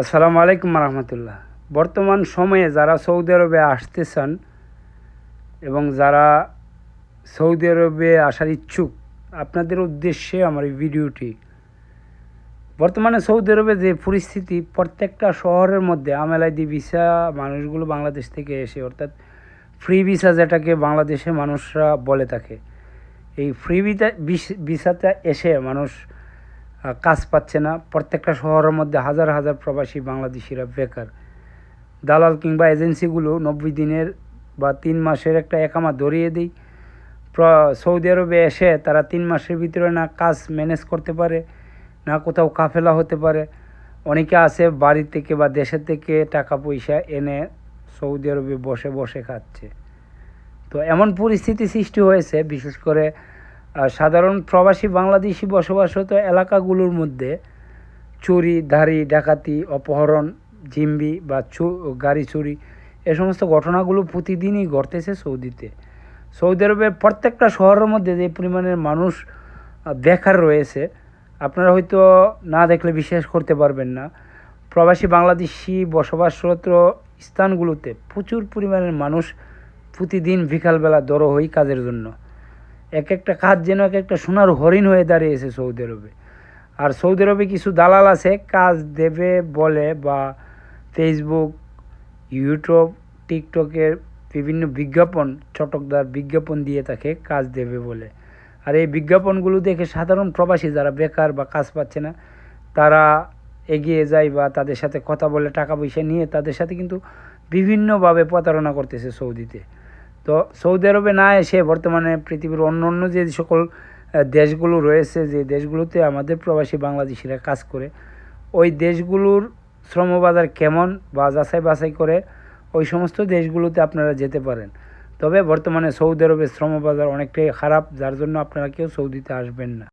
আসসালামু আলাইকুম রহমতুল্লাহ। বর্তমান সময়ে যারা সৌদি আরবে আসতে চান এবং যারা সৌদি আরবে আসার ইচ্ছুক, আপনাদের উদ্দেশ্যে আমার এই ভিডিওটি। বর্তমানে সৌদি আরবে যে পরিস্থিতি, প্রত্যেকটা শহরের মধ্যে আমেলাইদি ভিসা মানুষগুলো বাংলাদেশ থেকে এসে, অর্থাৎ ফ্রি ভিসা যেটাকে বাংলাদেশে মানুষরা বলে থাকে, এই ফ্রি ভিসা ভিসাতে এসে মানুষ কাজ পাচ্ছে না। প্রত্যেকটা শহরের মধ্যে হাজার হাজার প্রবাসী বাংলাদেশিরা বেকার। দালাল কিংবা এজেন্সিগুলো নব্বই দিনের বা তিন মাসের একটা একামা ধরিয়ে দিই সৌদি আরবে এসে তারা তিন মাসের ভিতরে না কাজ ম্যানেজ করতে পারে, না কোথাও কাফেলা হতে পারে। অনেকে আছে বাড়ি থেকে বা দেশের থেকে টাকা পয়সা এনে সৌদি আরবে বসে বসে খাচ্ছে। তো এমন পরিস্থিতি সৃষ্টি হয়েছে, বিশেষ করে সাধারণ প্রবাসী বাংলাদেশি বসবাসরত এলাকাগুলোর মধ্যে চুরি ধারি ডাকাতি, অপহরণ, জিম্বি বা গাড়ি চুরি এ সমস্ত ঘটনাগুলো প্রতিদিনই ঘটতেছে সৌদিতে। সৌদি আরবের প্রত্যেকটা শহরের মধ্যে যে পরিমাণের মানুষ বেকার রয়েছে, আপনারা হয়তো না দেখলে বিশ্বাস করতে পারবেন না। প্রবাসী বাংলাদেশি বসবাসরত স্থানগুলোতে প্রচুর পরিমাণের মানুষ প্রতিদিন বিকালবেলা দরো হই কাজের জন্য। এক একটা কাজ যেন এক একটা সোনার হরিণ হয়ে দাঁড়িয়েছে সৌদি আরবে। আর সৌদি আরবে কিছু দালাল আছে, কাজ দেবে বলে বা ফেসবুক ইউটিউব টিকটকের বিভিন্ন বিজ্ঞাপন, চটকদার বিজ্ঞাপন দিয়ে তাকে কাজ দেবে বলে। আর এই বিজ্ঞাপনগুলো দেখে সাধারণ প্রবাসী যারা বেকার বা কাজ পাচ্ছে না, তারা এগিয়ে যায় বা তাদের সাথে কথা বলে টাকা পয়সা নিয়ে তাদের সাথে কিন্তু বিভিন্নভাবে প্রতারণা করতেছে সৌদিতে। তো সৌদি আরবে না এসে বর্তমানে পৃথিবীর অন্য অন্য যে সকল দেশগুলো রয়েছে, যে দেশগুলোতে আমাদের প্রবাসী বাংলাদেশিরা কাজ করে, ওই দেশগুলোর শ্রমবাজার কেমন বা যাচাই বাছাই করে ওই সমস্ত দেশগুলোতে আপনারা যেতে পারেন। তবে বর্তমানে সৌদি আরবের শ্রমবাজার অনেকটাই খারাপ, যার জন্য আপনারা কেউ সৌদিতে আসবেন না।